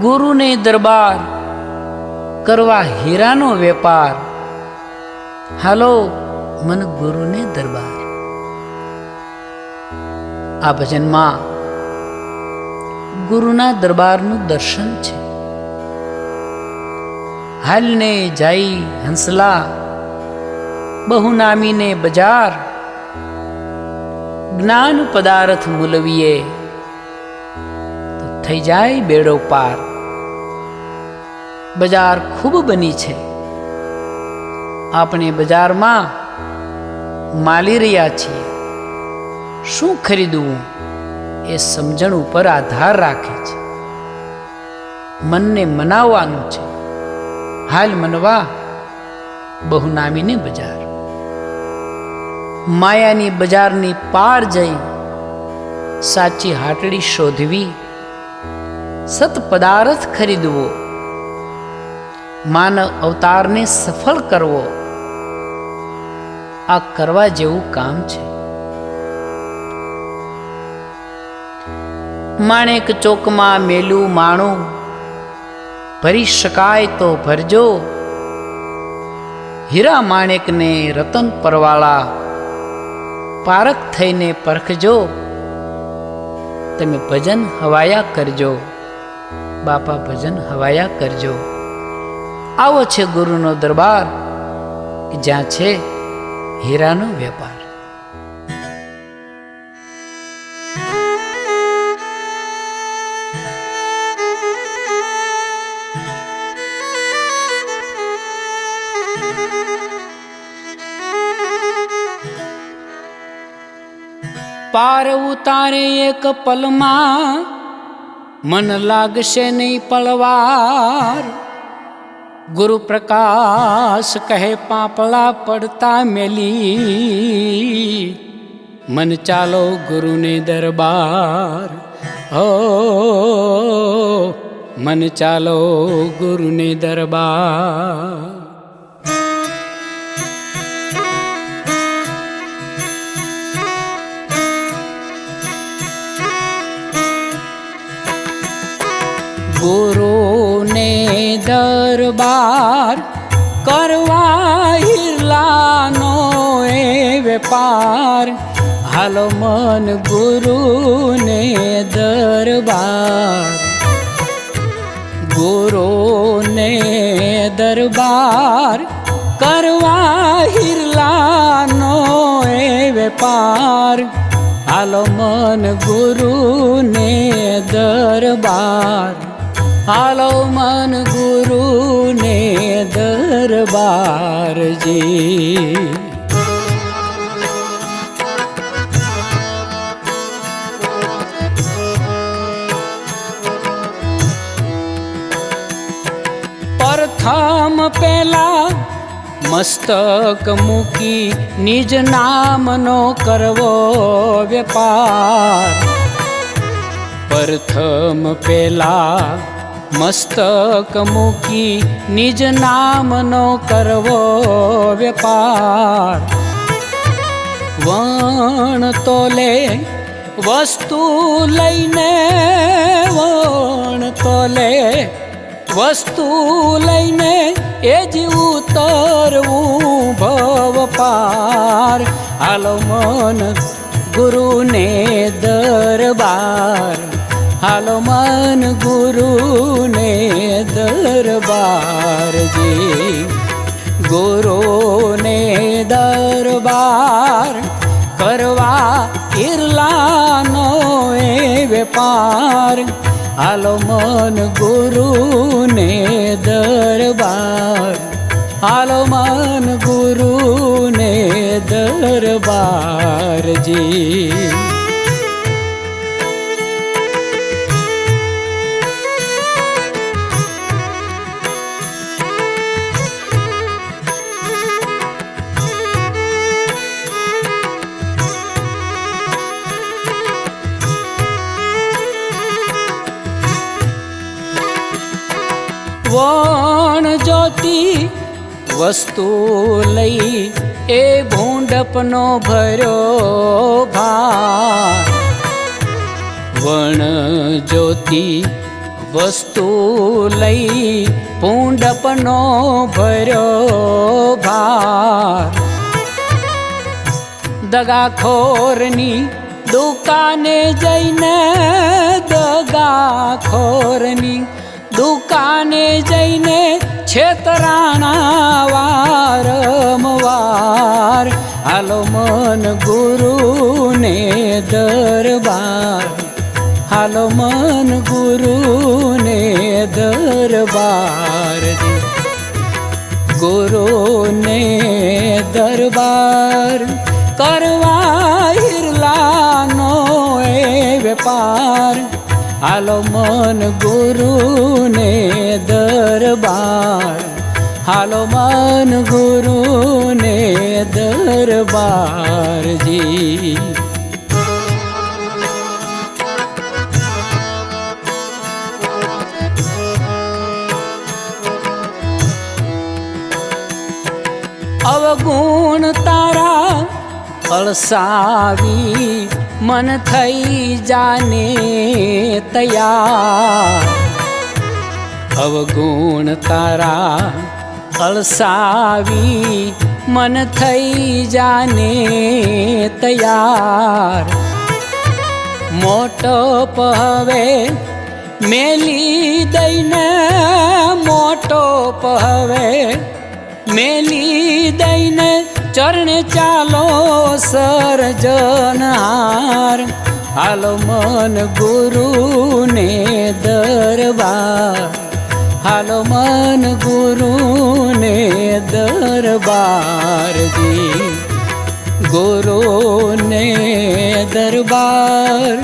ગુરુને દરબાર કરવા હીરાનો વેપાર. હાલો, મન ગુરુને દરબાર. આ ભજનમાં ગુરુના દરબારનું દર્શન છે. હાલને જાઈ હંસલા, બહુનામીને બજાર. જ્ઞાન પદાર્થ મૂલવીએ. થઈ જાય બેડો પાર. બજાર ખૂબ બની છે. આપણે બજારમાં માલી રહ્યા છીએ. શું ખરીદવું એ સમજણ ઉપર આધાર રાખે છે. મનને મનાવવાનું છે. હાલ મનવા બહુનામીને બજાર. માયાની બજારની પાર જઈ સાચી હાટડી શોધવી સત પદાર્થ ખરીદવો. માનવ અવતારને સફળ કરવો. આ કરવા જેવું કામ છે. માણેક ચોકમાં મેલું માણું. ભરી શકાય તો ભરજો. હીરા માણેકને રતન પરવાળા. પારખ થઈને પરખજો. તમે ભજન હવાયા કરજો. બાપા ભજન હવાયા કરજો. આવો છે ગુરુનો દરબાર જ્યાં છે હીરાનો વેપાર. પાર ઉતારે એક પલમાં મન લાગશે નહીં પળવાર. ગુરુ પ્રકાશ કહે, પાપડા પડતા મેલી. મન ચાલો ગુરુને દરબાર. હો, મન ચાલો ગુરુને દરબાર. ગુરુને દરબાર કરવા હિરલાનો એ વેપાર. હાલો મન ગુરુને દરબાર. ગુરુને દરબાર કરવા હિરલાનો એ વેપાર. હાલો મન ગુરુને દરબાર. હાલો મન ગુરુને દરબારજી. પ્રથમ પેલા મસ્તક મૂકી નિજ નામનો કરવો વેપાર. પ્રથમ પેલા મસ્તક મૂકી નિજ નામનો કરવો વેપાર. વણ તો લે, વસ્તુ લઈને, વણ તો લે, વસ્તુ લઈને એ જ ઉતરવું ભવ પાર. હાલો મન ગુરુને દરબાર. હાલો મન ગુરુને દરબારજી ગુરુને દરબાર કરવા ઈરલાનો એ વેપાર. હાલો મન ગુરુને દરબાર. હાલો મન ગુરુને દરબારજી વણ જ્યોતિ વસ્તુ લઈ એ ભૂંડપનો ભર્યો ભાર. વણ જ્યોતિ વસ્તુ લઈ ભૂંડપનો ભર્યો ભાર. દગાખોરની દુકાને જઈને દગાખોરની દુકાને જઈને છેતરાણા વારંવાર. હાલો મન ગુરુને દરબાર. હાલો મન ગુરુને દરબાર. ગુરુને દરબાર કરવા હિરલાનો એ વેપાર. હાલો મન ગુરુને દરબાર. હાલો મન ગુરુને દરબારજી અવગુણ તારા અળસાવી મન થઈ જાને તૈયાર. અવગુણ તારા અળસાવી મન થઈ જાને તૈયાર. મોટો પહવે મેલી દઈને, મોટો પહવે મેલી દઈને ચરણ ચાલો સરજનહાર. હાલો મન ગુરુને દરબાર. હાલો મન ગુરુને દરબારજી ગુરુને દરબાર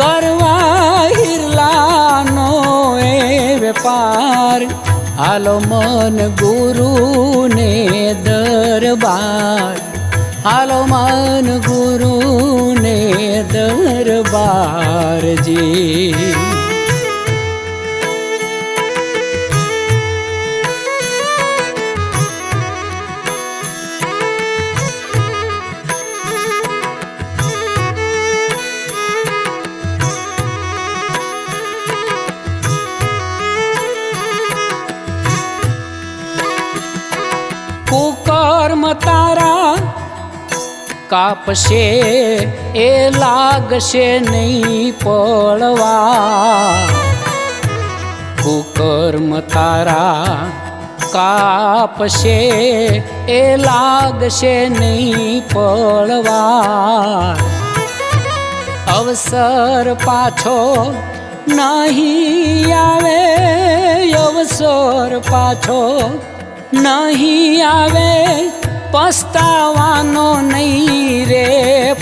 કરવા હિરલાનો એ વેપાર. હાલો મન ગુરુને દરબાર. હાલો મન ગુરુને દરબારજી. કાપશે એ લાગશે નહીં પડવા. કુકર્મ તારા કાપશે, એ લાગશે નહીં પડવા. અવસર પાછો નહીં આવે, અવસર પાછો નહીં આવે. પસ્તાવાનો નહીં રે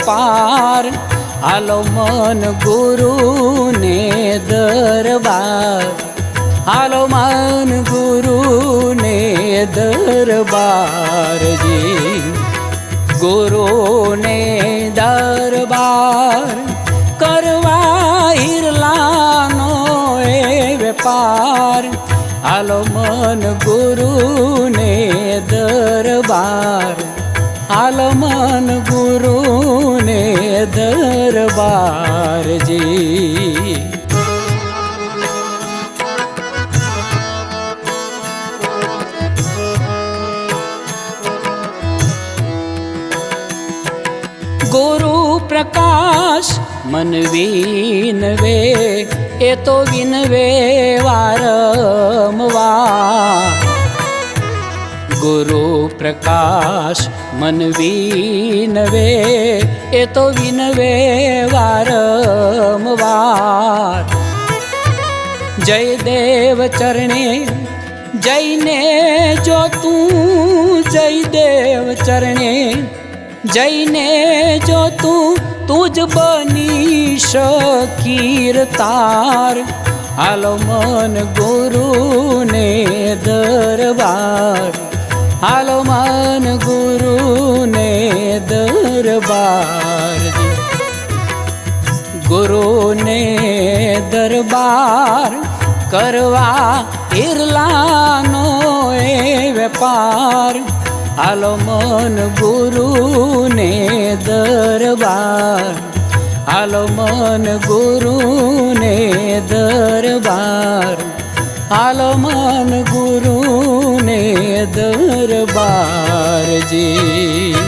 પાર. હાલો મન ગુરુને દરબાર. હાલો મન ગુરુને દરબારજી ગુરુને દરબાર કરવા હિરલાનો એ વેપાર. હાલો મન ગુરુને દરબાર હાલો મન ગુરુને દરબારજી ગુરુ પ્રકાશ મન વિનવે એ તો વિનવે વારંવાર. ગુરુ પ્રકાશ મન વિનવે, એ તો વિનવે વારંવાર. જય દેવ ચરણે જઈને જો તું, જય દેવ ચરણે જઈને જો તું તુજ બની શકીર તાર. હાલો મન ગુરુને દરબાર. હાલો મન ગુરુને દરબાર ગુરુને દરબાર કરવા ઈરલાનો એ વેપાર. હાલો મન ગુરુને દરબાર. હાલો મન ગુરુને દરબાર. હાલો મન ગુરુને दरबार जी।